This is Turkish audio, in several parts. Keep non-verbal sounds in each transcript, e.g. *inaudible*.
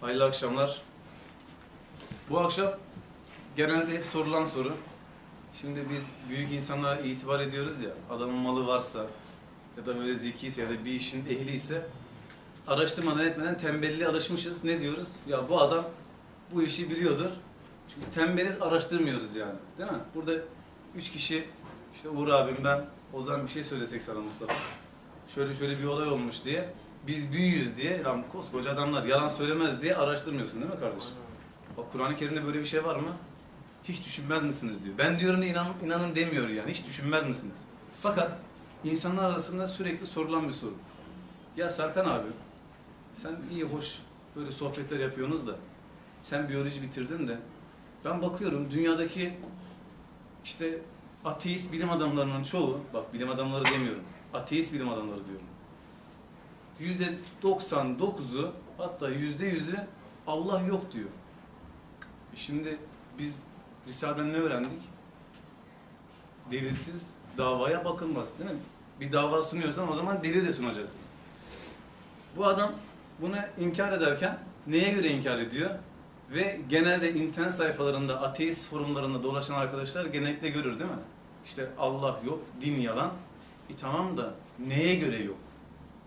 Hayırlı akşamlar. Bu akşam genelde hep sorulan soru. Şimdi biz büyük insanlara itibar ediyoruz ya, adamın malı varsa ya da böyle zekiyse ya da bir işin ehliyse araştırmadan etmeden tembelliğe alışmışız. Ne diyoruz? Ya bu adam bu işi biliyordur. Çünkü tembeliz araştırmıyoruz yani. Değil mi? Burada üç kişi işte Uğur abim ben Ozan bir şey söylesek sana Mustafa. Şöyle şöyle bir olay olmuş diye biz büyüyüz diye lan koskoca adamlar yalan söylemez diye araştırmıyorsun değil mi kardeşim? Bak Kur'an-ı Kerim'de böyle bir şey var mı? Hiç düşünmez misiniz diyor. Ben diyorum inan, inanın demiyor yani. Hiç düşünmez misiniz? Fakat insanlar arasında sürekli sorulan bir soru. Ya Serkan abi sen iyi hoş böyle sohbetler yapıyorsunuz da sen biyoloji bitirdin de ben bakıyorum dünyadaki işte ateist bilim adamlarının çoğu, bak bilim adamları demiyorum, ateist bilim adamları diyorum. Yüzde 99'u hatta yüzde yüzü Allah yok diyor. E Şimdi biz Risale'den ne öğrendik? Delilsiz davaya bakılmaz değil mi? Bir dava sunuyorsan o zaman delil de sunacaksın. Bu adam bunu inkar ederken neye göre inkar ediyor? Ve genelde internet sayfalarında, ateist forumlarında dolaşan arkadaşlar genellikle görür değil mi? İşte Allah yok, din yalan. E tamam da neye göre yok?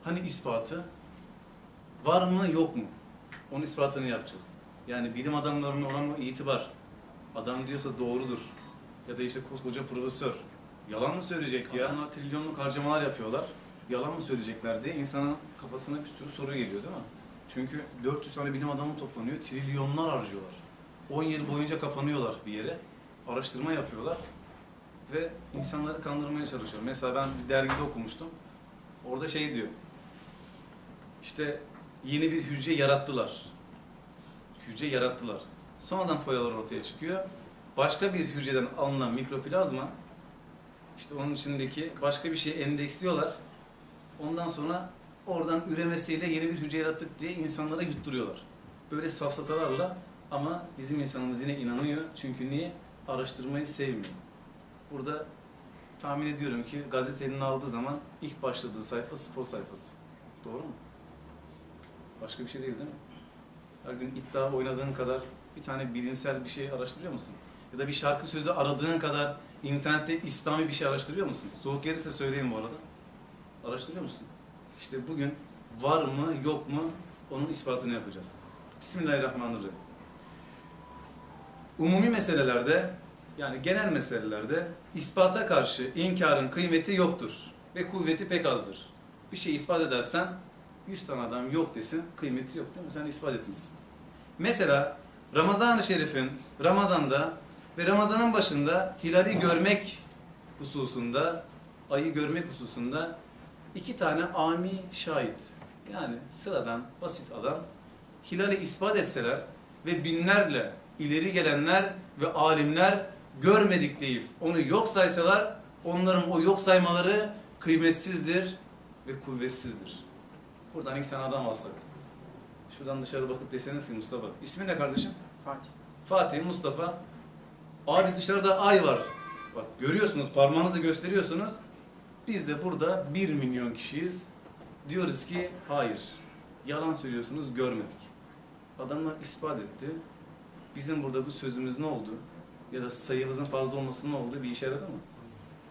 Hani ispatı? Var mı yok mu? Onun ispatını yapacağız. Yani bilim adamlarına olan o itibar. Adam diyorsa doğrudur. Ya da işte koskoca profesör. Yalan mı söyleyecek ya? Onlar trilyonluk harcamalar yapıyorlar. Yalan mı söyleyecekler diye insanın kafasına bir sürü soru geliyor değil mi? Çünkü 400 tane bilim adamı toplanıyor, trilyonlar harcıyorlar. 10 yıl boyunca kapanıyorlar bir yere, araştırma yapıyorlar ve insanları kandırmaya çalışıyor. Mesela ben bir dergide okumuştum. Orada şey diyor. İşte yeni bir hücre yarattılar. Hücre yarattılar. Sonradan foyalar ortaya çıkıyor. Başka bir hücreden alınan mikroplazma işte onun içindeki başka bir şeyi endeksliyorlar. Ondan sonra oradan üremesiyle yeni bir hücre yarattık diye insanlara yutturuyorlar. Böyle safsatalarla ama bizim insanımız yine inanıyor. Çünkü niye? Araştırmayı sevmiyor. Burada tahmin ediyorum ki gazetenin aldığı zaman ilk başladığı sayfa spor sayfası. Doğru mu? Başka bir şey değil değil mi? Her gün iddia oynadığın kadar bir tane bilimsel bir şey araştırıyor musun? Ya da bir şarkı sözü aradığın kadar internette İslami bir şey araştırıyor musun? Soğuk gelirse söyleyeyim bu arada. Araştırıyor musun? İşte bugün var mı yok mu onun ispatını yapacağız. Bismillahirrahmanirrahim. Umumi meselelerde yani genel meselelerde ispata karşı inkarın kıymeti yoktur ve kuvveti pek azdır. Bir şey ispat edersen 100 tane adam yok desin kıymeti yok değil mi? Sen ispat etmişsin. Mesela Ramazan-ı Şerif'in Ramazan'da ve Ramazan'ın başında hilali görmek hususunda, ayı görmek hususunda iki tane ami şahit yani sıradan basit adam hilali ispat etseler ve binlerle ileri gelenler ve alimler görmedik deyip onu yok saysalar onların o yok saymaları kıymetsizdir ve kuvvetsizdir. Buradan iki tane adam alsak. Şuradan dışarı bakıp deseniz ki Mustafa. İsmin ne kardeşim? Fatih. Fatih, Mustafa. Abi dışarıda ay var. Bak görüyorsunuz parmağınızı gösteriyorsunuz. Biz de burada bir milyon kişiyiz. Diyoruz ki hayır. Yalan söylüyorsunuz görmedik. Adamlar ispat etti. Bizim burada bu sözümüz ne oldu? Ya da sayımızın fazla olması ne oldu? Bir işe yaradı mı?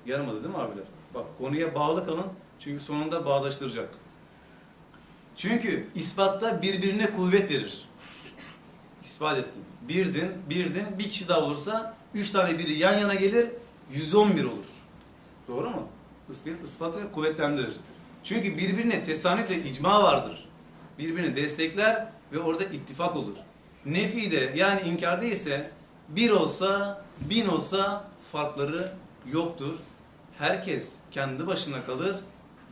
Yaramadı değil mi abiler? Bak konuya bağlı kalın. Çünkü sonunda bağdaştıracak. Çünkü ispatta birbirine kuvvet verir. İspat ettim. Birdin, birdin, bir kişi daha olursa üç tane biri yan yana gelir, 111 olur. Doğru mu? Ispat- Ispatı kuvvetlendirir. Çünkü birbirine tesanüt ve icma vardır. Birbirini destekler ve orada ittifak olur. Nefi de yani inkar değilse bir olsa, bin olsa farkları yoktur. Herkes kendi başına kalır,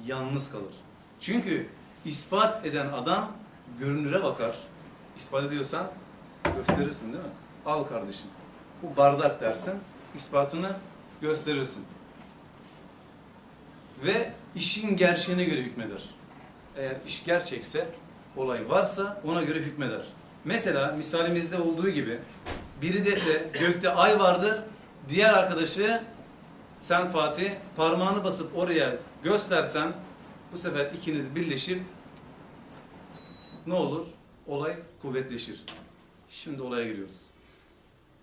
yalnız kalır. Çünkü ispat eden adam görünüre bakar. İspat ediyorsan gösterirsin değil mi? Al kardeşim. Bu bardak dersin, ispatını gösterirsin. Ve işin gerçeğine göre hükmeder. Eğer iş gerçekse, olay varsa ona göre hükmeder. Mesela misalimizde olduğu gibi biri dese gökte ay vardır, diğer arkadaşı sen Fatih parmağını basıp oraya göstersen bu sefer ikiniz birleşip ne olur? olay kuvvetleşir. Şimdi olaya giriyoruz.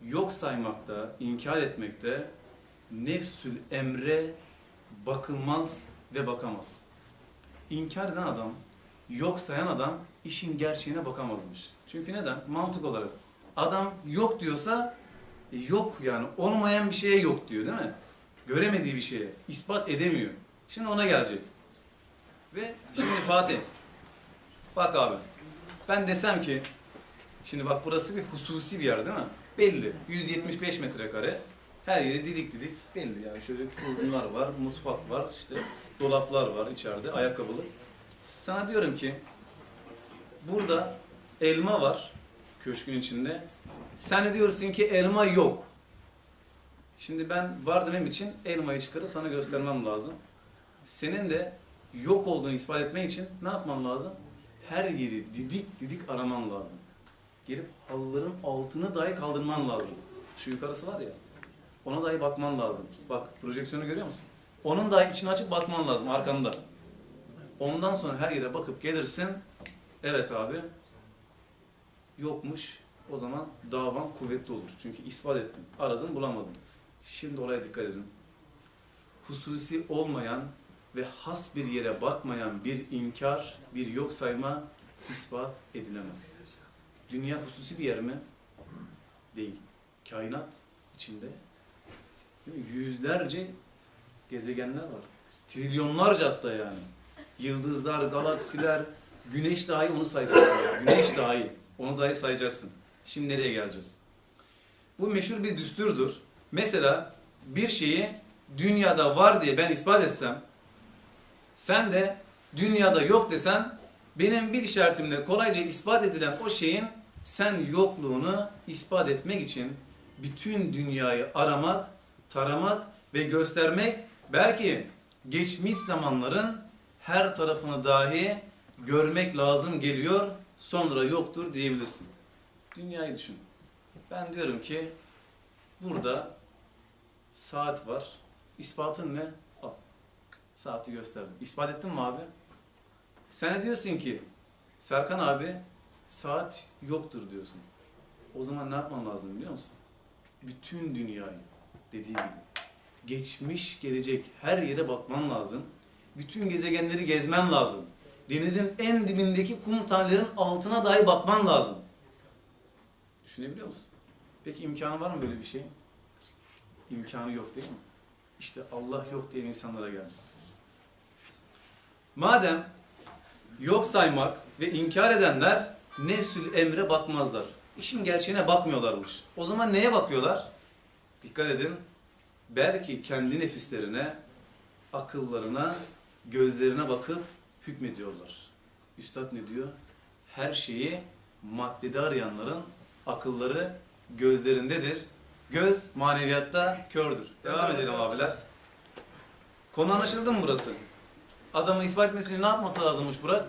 Yok saymakta, inkar etmekte nefsül emre bakılmaz ve bakamaz. İnkar eden adam, yok sayan adam işin gerçeğine bakamazmış. Çünkü neden? Mantık olarak. Adam yok diyorsa e, yok yani olmayan bir şeye yok diyor değil mi? Göremediği bir şeye ispat edemiyor. Şimdi ona gelecek. Ve şimdi Fatih bak abi ben desem ki şimdi bak burası bir hususi bir yer değil mi? Belli. 175 metrekare. Her yeri didik didik belli yani. Şöyle kurgunlar var, mutfak var, işte dolaplar var içeride, ayakkabılı. Sana diyorum ki burada elma var köşkün içinde. Sen de diyorsun ki elma yok. Şimdi ben var demem için elmayı çıkarıp sana göstermem lazım. Senin de yok olduğunu ispat etmek için ne yapman lazım? Her yeri didik didik araman lazım. Gelip halıların altını dahi kaldırman lazım. Şu yukarısı var ya, ona dahi bakman lazım. Bak projeksiyonu görüyor musun? Onun dahi içini açıp bakman lazım arkanda. Ondan sonra her yere bakıp gelirsin. Evet abi, yokmuş. O zaman davan kuvvetli olur. Çünkü ispat ettin. Aradın bulamadın. Şimdi olaya dikkat edin. Hususi olmayan ve has bir yere bakmayan bir inkar, bir yok sayma ispat edilemez. Dünya hususi bir yer mi? Değil. Kainat içinde yüzlerce gezegenler var. Trilyonlarca hatta yani. Yıldızlar, galaksiler, güneş dahi onu sayacaksın. Güneş dahi. Onu dahi sayacaksın. Şimdi nereye geleceğiz? Bu meşhur bir düsturdur. Mesela bir şeyi dünyada var diye ben ispat etsem, sen de dünyada yok desen, benim bir işaretimle kolayca ispat edilen o şeyin sen yokluğunu ispat etmek için bütün dünyayı aramak, taramak ve göstermek belki geçmiş zamanların her tarafını dahi görmek lazım geliyor, sonra yoktur diyebilirsin. Dünyayı düşün. Ben diyorum ki burada saat var. İspatın ne? Saati gösterdim. İspat ettin mi abi? Sen diyorsun ki Serkan abi saat yoktur diyorsun. O zaman ne yapman lazım biliyor musun? Bütün dünyayı dediği gibi geçmiş gelecek her yere bakman lazım. Bütün gezegenleri gezmen lazım. Denizin en dibindeki kum tanelerin altına dahi bakman lazım. Düşünebiliyor musun? Peki imkanı var mı böyle bir şey? İmkanı yok değil mi? İşte Allah yok diyen insanlara geleceğiz. Madem yok saymak ve inkar edenler nefsül emre bakmazlar. İşin gerçeğine bakmıyorlarmış. O zaman neye bakıyorlar? Dikkat edin. Belki kendi nefislerine, akıllarına, gözlerine bakıp hükmediyorlar. Üstad ne diyor? Her şeyi maddede arayanların akılları gözlerindedir. Göz maneviyatta kördür. Devam edelim abiler. Konu anlaşıldı mı burası? Adamın ispat etmesini ne yapması lazımmış Burak?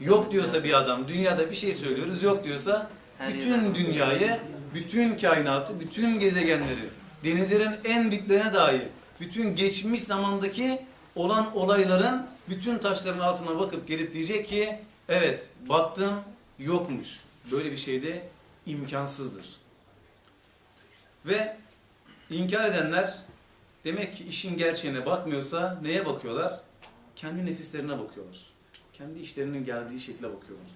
Yok diyorsa bir adam, dünyada bir şey söylüyoruz, yok diyorsa bütün dünyayı, bütün kainatı, bütün gezegenleri, denizlerin en diplerine dahi, bütün geçmiş zamandaki olan olayların bütün taşların altına bakıp gelip diyecek ki evet baktım yokmuş. Böyle bir şey de imkansızdır. Ve inkar edenler demek ki işin gerçeğine bakmıyorsa neye bakıyorlar? Kendi nefislerine bakıyorlar. Kendi işlerinin geldiği şekle bakıyorlar.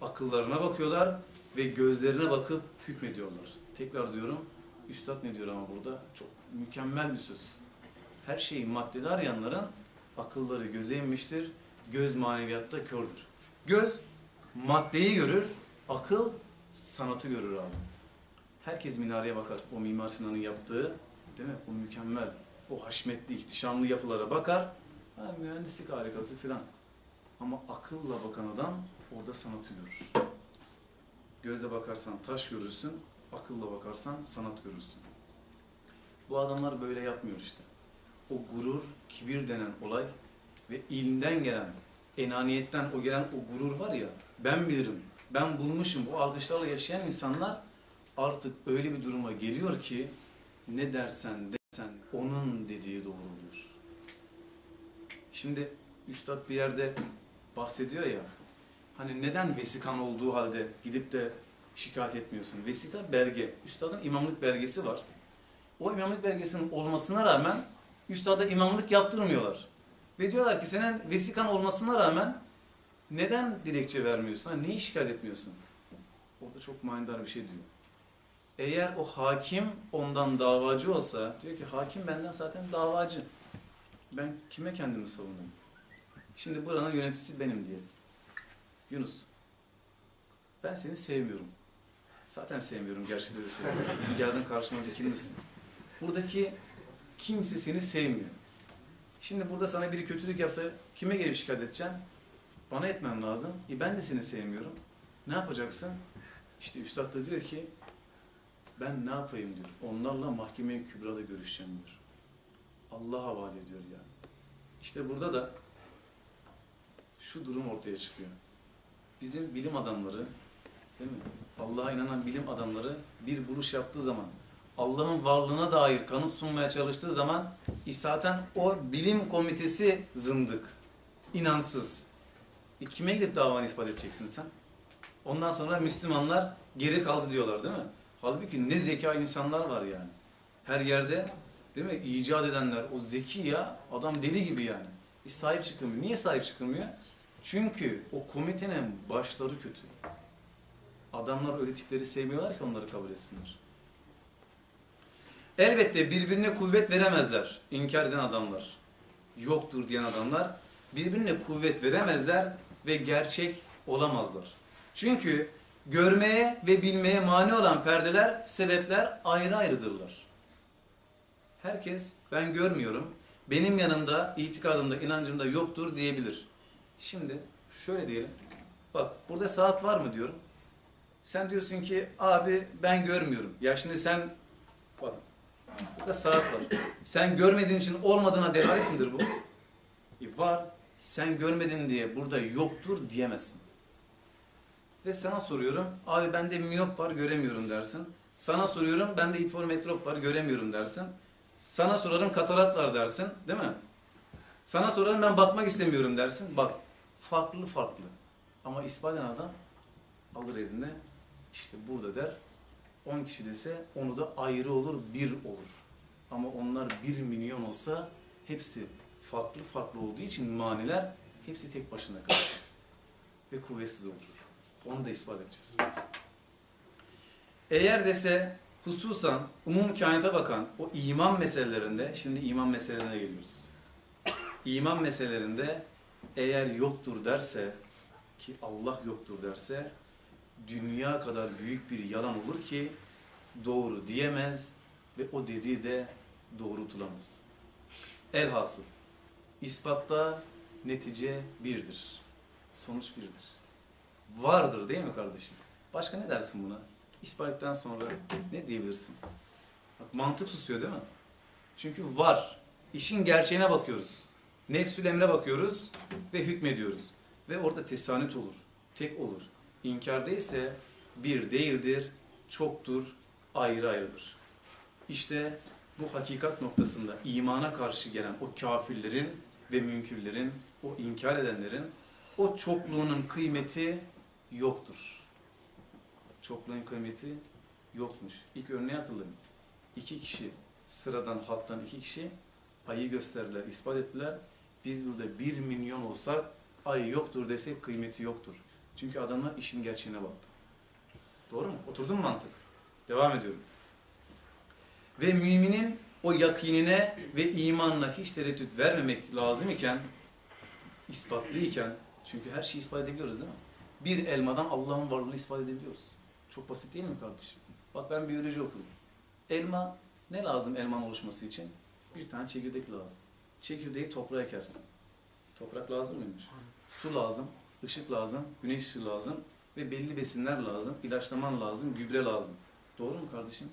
Akıllarına bakıyorlar ve gözlerine bakıp hükmediyorlar. Tekrar diyorum, Üstad ne diyor ama burada? Çok mükemmel bir söz. Her şeyi maddede arayanların akılları göze inmiştir. Göz maneviyatta kördür. Göz maddeyi görür, akıl sanatı görür abi. Herkes minareye bakar. O Mimar Sinan'ın yaptığı, değil mi? O mükemmel, o haşmetli, ihtişamlı yapılara bakar. Ha, mühendislik harikası filan. Ama akılla bakan adam orada sanatı görür. Gözle bakarsan taş görürsün, akılla bakarsan sanat görürsün. Bu adamlar böyle yapmıyor işte. O gurur, kibir denen olay ve ilimden gelen, enaniyetten o gelen o gurur var ya, ben bilirim, ben bulmuşum, o algıçlarla yaşayan insanlar artık öyle bir duruma geliyor ki ne dersen desen onun dediği doğru oluyor. Şimdi Üstad bir yerde bahsediyor ya, Hani neden vesikan olduğu halde gidip de şikayet etmiyorsun? Vesika belge. Üstadın imamlık belgesi var. O imamlık belgesinin olmasına rağmen üstada imamlık yaptırmıyorlar. Ve diyorlar ki senin vesikan olmasına rağmen neden dilekçe vermiyorsun? Hani niye şikayet etmiyorsun? Orada çok manidar bir şey diyor. Eğer o hakim ondan davacı olsa, diyor ki hakim benden zaten davacı. Ben kime kendimi savunayım? Şimdi buranın yöneticisi benim diye. Yunus, ben seni sevmiyorum. Zaten sevmiyorum, gerçekten de sevmiyorum. *laughs* Geldin karşıma dikilmişsin. Buradaki kimse seni sevmiyor. Şimdi burada sana biri kötülük yapsa kime gelip şikayet edeceksin? Bana etmem lazım. E ben de seni sevmiyorum. Ne yapacaksın? İşte Üstad da diyor ki ben ne yapayım diyor. Onlarla mahkeme-i kübrada görüşeceğim diyor. Allah havale ediyor yani. İşte burada da şu durum ortaya çıkıyor. Bizim bilim adamları, değil mi? Allah'a inanan bilim adamları bir buluş yaptığı zaman, Allah'ın varlığına dair kanıt sunmaya çalıştığı zaman zaten o bilim komitesi zındık, inansız. E kime gidip davanı ispat edeceksin sen? Ondan sonra Müslümanlar geri kaldı diyorlar değil mi? Halbuki ne zeka insanlar var yani. Her yerde değil mi? İcat edenler, o zeki ya, adam deli gibi yani. E sahip çıkılmıyor. Niye sahip çıkılmıyor? Çünkü o komitenin başları kötü. Adamlar öyle tipleri sevmiyorlar ki onları kabul etsinler. Elbette birbirine kuvvet veremezler. İnkar eden adamlar. Yoktur diyen adamlar. Birbirine kuvvet veremezler ve gerçek olamazlar. Çünkü görmeye ve bilmeye mani olan perdeler, sebepler ayrı ayrıdırlar. Herkes ben görmüyorum, benim yanımda, itikadımda, inancımda yoktur diyebilir. Şimdi şöyle diyelim. Bak burada saat var mı diyorum. Sen diyorsun ki abi ben görmüyorum. Ya şimdi sen bak burada saat var. Sen görmediğin için olmadığına delalet midir bu? E var. Sen görmedin diye burada yoktur diyemezsin. Ve sana soruyorum, abi bende miyop var göremiyorum dersin. Sana soruyorum, bende hipometrop var göremiyorum dersin. Sana sorarım katarat var dersin, değil mi? Sana sorarım ben bakmak istemiyorum dersin. Bak, farklı farklı. Ama eden adam alır eline, işte burada der, 10 kişi dese onu da ayrı olur, bir olur. Ama onlar bir milyon olsa hepsi farklı farklı olduğu için maniler hepsi tek başına kalır. *laughs* Ve kuvvetsiz olur. Onu da ispat edeceğiz. Eğer dese hususan umum kainata bakan o iman meselelerinde, şimdi iman meselelerine geliyoruz. İman meselelerinde eğer yoktur derse, ki Allah yoktur derse, dünya kadar büyük bir yalan olur ki doğru diyemez ve o dediği de doğrultulamaz. Elhasıl, ispatta netice birdir. Sonuç birdir vardır değil mi kardeşim? Başka ne dersin buna? İspattan sonra ne diyebilirsin? Bak mantık susuyor değil mi? Çünkü var. İşin gerçeğine bakıyoruz. Nefsül emre bakıyoruz ve hükmediyoruz. Ve orada tesanüt olur. Tek olur. İnkarda ise bir değildir, çoktur, ayrı ayrıdır. İşte bu hakikat noktasında imana karşı gelen o kafirlerin ve münkürlerin, o inkar edenlerin o çokluğunun kıymeti yoktur. Çokluğun kıymeti yokmuş. İlk örneği hatırlayın. İki kişi, sıradan halktan iki kişi ayı gösterdiler, ispat ettiler. Biz burada bir milyon olsak ay yoktur desek kıymeti yoktur. Çünkü adamlar işin gerçeğine baktı. Doğru mu? Oturdun mu mantık? Devam ediyorum. Ve müminin o yakinine ve imanla hiç tereddüt vermemek lazım iken, ispatlıyken, çünkü her şeyi ispat edebiliyoruz değil mi? bir elmadan Allah'ın varlığını ispat edebiliyoruz. Çok basit değil mi kardeşim? Bak ben biyoloji okudum. Elma ne lazım elmanın oluşması için? Bir tane çekirdek lazım. Çekirdeği toprağa ekersin. Toprak lazım mıymış? Su lazım, ışık lazım, güneş ışığı lazım ve belli besinler lazım, ilaçlaman lazım, gübre lazım. Doğru mu kardeşim?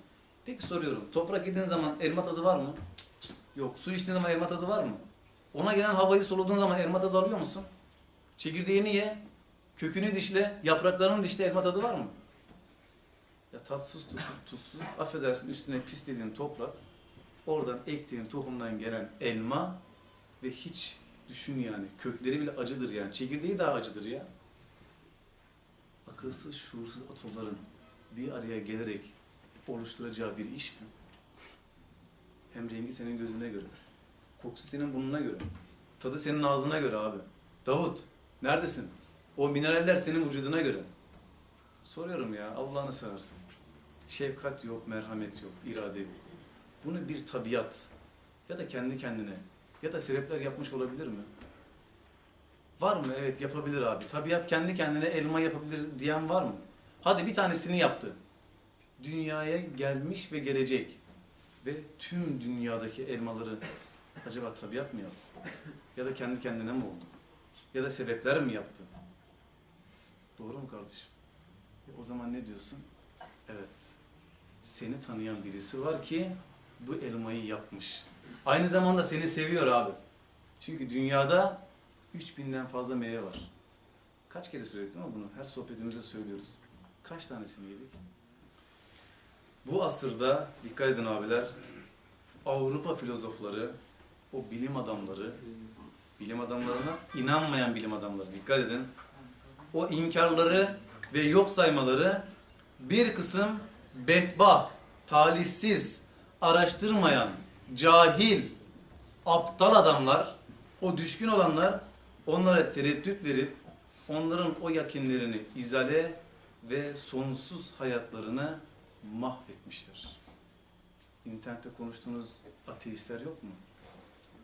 Peki soruyorum. Toprak yediğin zaman elma tadı var mı? Yok. Su içtiğin zaman elma tadı var mı? Ona gelen havayı soluduğun zaman elma tadı alıyor musun? Çekirdeğini ye, Kökünü dişle, yapraklarını dişle elma tadı var mı? Tatsız, tuzsuz, affedersin üstüne pislediğin toprak, oradan ektiğin tohumdan gelen elma ve hiç düşün yani, kökleri bile acıdır yani, çekirdeği daha acıdır ya. akılsız, şuursuz atolların bir araya gelerek oluşturacağı bir iş mi? Hem rengi senin gözüne göre, kokusu senin burnuna göre, tadı senin ağzına göre abi. Davut, neredesin? O mineraller senin vücuduna göre. Soruyorum ya, Allah'ını seversin. Şefkat yok, merhamet yok, irade yok. Bunu bir tabiat ya da kendi kendine ya da sebepler yapmış olabilir mi? Var mı? Evet yapabilir abi. Tabiat kendi kendine elma yapabilir diyen var mı? Hadi bir tanesini yaptı. Dünyaya gelmiş ve gelecek. Ve tüm dünyadaki elmaları acaba tabiat mı yaptı? Ya da kendi kendine mi oldu? Ya da sebepler mi yaptı? Doğru mu kardeşim? E o zaman ne diyorsun? Evet. Seni tanıyan birisi var ki bu elmayı yapmış. Aynı zamanda seni seviyor abi. Çünkü dünyada 3000'den fazla meyve var. Kaç kere söyledik mi bunu? Her sohbetimizde söylüyoruz. Kaç tanesini yedik? Bu asırda, dikkat edin abiler, Avrupa filozofları, o bilim adamları, bilim adamlarına inanmayan bilim adamları, dikkat edin. O inkarları ve yok saymaları bir kısım bedbah, talihsiz, araştırmayan, cahil, aptal adamlar, o düşkün olanlar onlara tereddüt verip onların o yakinlerini izale ve sonsuz hayatlarını mahvetmiştir. İnternette konuştuğunuz ateistler yok mu?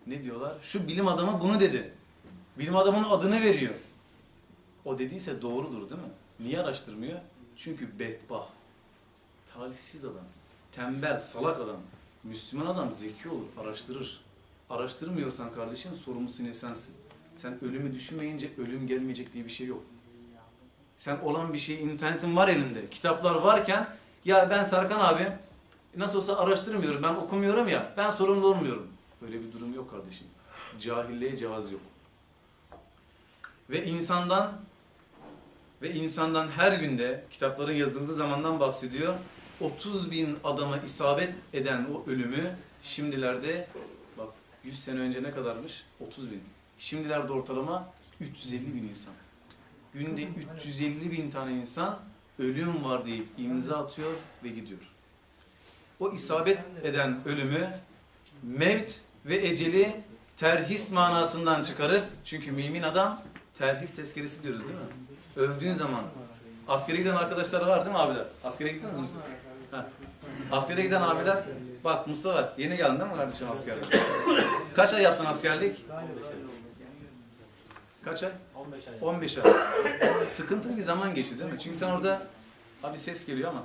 Ne diyorlar? Şu bilim adamı bunu dedi. Bilim adamının adını veriyor. O dediyse doğrudur değil mi? Niye araştırmıyor? Çünkü bedbah, talihsiz adam, tembel, salak adam. Müslüman adam zeki olur, araştırır. Araştırmıyorsan kardeşim sorumlusu yine sensin. Sen ölümü düşünmeyince ölüm gelmeyecek diye bir şey yok. Sen olan bir şey, internetin var elinde, kitaplar varken ya ben Serkan abi nasıl olsa araştırmıyorum, ben okumuyorum ya, ben sorumlu olmuyorum. Böyle bir durum yok kardeşim. Cahilliğe cevaz yok. Ve insandan ve insandan her günde kitapların yazıldığı zamandan bahsediyor. 30 bin adama isabet eden o ölümü şimdilerde bak 100 sene önce ne kadarmış? 30 bin. Şimdilerde ortalama 350 bin insan. Günde 350 bin tane insan ölüm var deyip imza atıyor ve gidiyor. O isabet eden ölümü mevt ve eceli terhis manasından çıkarıp çünkü mümin adam terhis tezkeresi diyoruz değil mi? Öldüğün zaman askere giden arkadaşlar var değil mi abiler? Askere gittiniz mi siz? Heh. Askere giden abiler bak Mustafa yeni geldin değil mi kardeşim askerlik? Kaç ay yaptın askerlik? Kaç ay? 15 ay. 15 ay. Sıkıntılı bir zaman geçti değil mi? Çünkü sen orada abi ses geliyor ama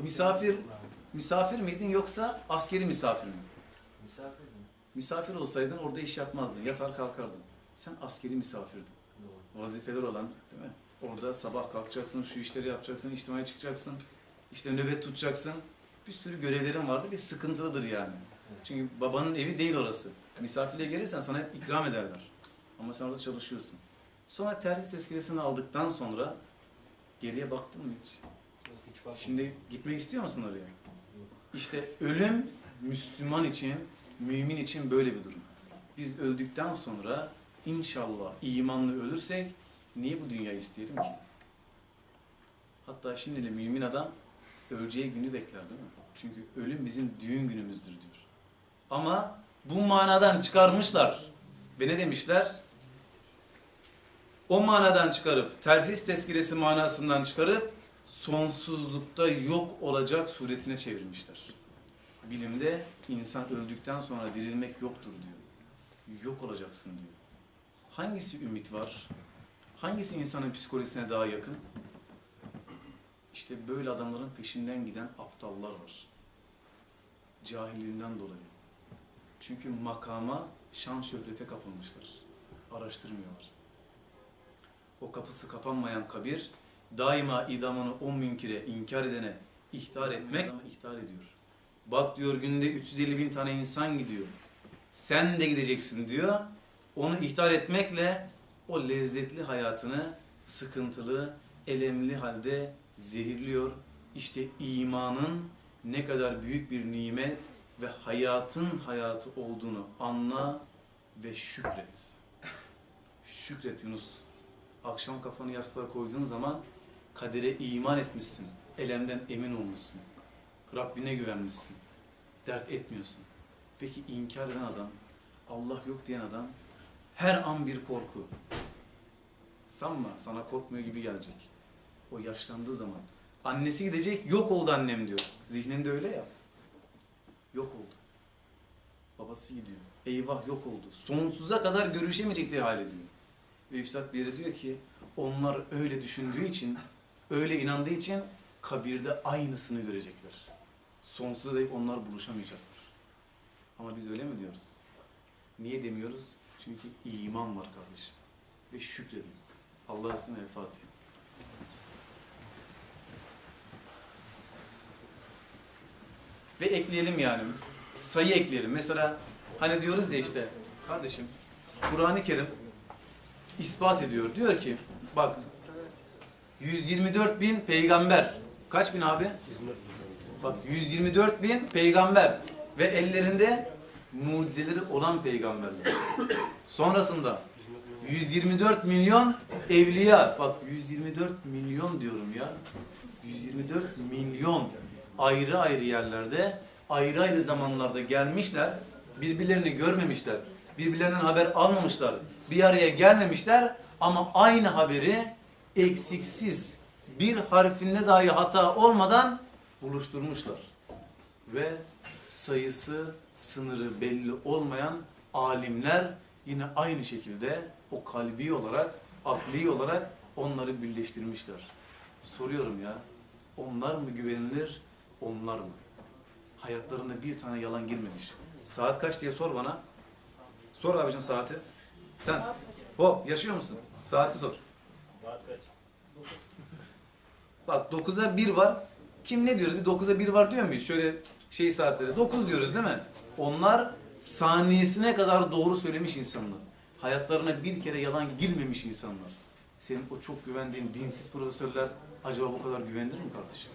misafir misafir miydin yoksa askeri misafir mi? Misafirdim. Misafir olsaydın orada iş yapmazdın, yatar kalkardın. Sen askeri misafirdin. Doğru. Vazifeler olan değil mi? Orada sabah kalkacaksın, şu işleri yapacaksın, içtimaya çıkacaksın, işte nöbet tutacaksın. Bir sürü görevlerin vardı ve sıkıntılıdır yani. Çünkü babanın evi değil orası. Misafirliğe gelirsen sana hep ikram ederler. Ama sen orada çalışıyorsun. Sonra terhis tezkeresini aldıktan sonra geriye baktın mı hiç? Yok, hiç. Şimdi gitmek istiyor musun oraya? İşte ölüm Müslüman için, mümin için böyle bir durum. Biz öldükten sonra inşallah imanlı ölürsek niye bu dünyayı isteyelim ki? Hatta şimdi de mümin adam öleceği günü bekler değil mi? Çünkü ölüm bizim düğün günümüzdür diyor. Ama bu manadan çıkarmışlar. Ve ne demişler? O manadan çıkarıp, terhis tezkiresi manasından çıkarıp sonsuzlukta yok olacak suretine çevirmişler. Bilimde insan öldükten sonra dirilmek yoktur diyor. Yok olacaksın diyor. Hangisi ümit var? Hangisi insanın psikolojisine daha yakın? İşte böyle adamların peşinden giden aptallar var. Cahilliğinden dolayı. Çünkü makama, şan şöhrete kapılmışlar. Araştırmıyorlar. O kapısı kapanmayan kabir daima idamını o münkire, inkar edene ihtar etmek ihtar ediyor. Bak diyor günde 350 bin tane insan gidiyor. Sen de gideceksin diyor. Onu ihtar etmekle o lezzetli hayatını sıkıntılı, elemli halde zehirliyor. İşte imanın ne kadar büyük bir nimet ve hayatın hayatı olduğunu anla ve şükret. Şükret Yunus. Akşam kafanı yastığa koyduğun zaman Kadere iman etmişsin. Elemden emin olmuşsun. Rabbine güvenmişsin. Dert etmiyorsun. Peki inkar eden adam, Allah yok diyen adam her an bir korku. Sanma sana korkmuyor gibi gelecek. O yaşlandığı zaman. Annesi gidecek yok oldu annem diyor. Zihninde öyle ya. Yok oldu. Babası gidiyor. Eyvah yok oldu. Sonsuza kadar görüşemeyecekleri hale diyor. Ve Üstad bir yere diyor ki onlar öyle düşündüğü için, öyle inandığı için kabirde aynısını görecekler. Sonsuza dek onlar buluşamayacaklar. Ama biz öyle mi diyoruz? Niye demiyoruz? Çünkü iman var kardeşim. Ve şükredin. Allah'a ısın El. Ve ekleyelim yani. Sayı ekleyelim. Mesela hani diyoruz ya işte kardeşim Kur'an-ı Kerim ispat ediyor. Diyor ki bak 124 bin peygamber. Kaç bin abi? Bak 124 bin peygamber ve ellerinde mucizeleri olan peygamberler. Sonrasında 124 milyon evliya. Bak 124 milyon diyorum ya. 124 milyon ayrı ayrı yerlerde, ayrı ayrı zamanlarda gelmişler. Birbirlerini görmemişler. Birbirlerinden haber almamışlar. Bir araya gelmemişler ama aynı haberi eksiksiz bir harfinde dahi hata olmadan buluşturmuşlar. Ve sayısı, sınırı belli olmayan alimler yine aynı şekilde o kalbi olarak, akli olarak onları birleştirmişler. Soruyorum ya, onlar mı güvenilir, onlar mı? Hayatlarında bir tane yalan girmemiş. Saat kaç diye sor bana. Sor abicim saati. Sen. Hop yaşıyor musun? Saati sor. Saat kaç? Bak 9'a 1 var. Kim ne diyoruz? Bir 9'a 1 var diyor muyuz? Şöyle şey saatleri. 9 diyoruz değil mi? Onlar saniyesine kadar doğru söylemiş insanlar. Hayatlarına bir kere yalan girmemiş insanlar. Senin o çok güvendiğin dinsiz profesörler acaba bu kadar güvenilir mi kardeşim?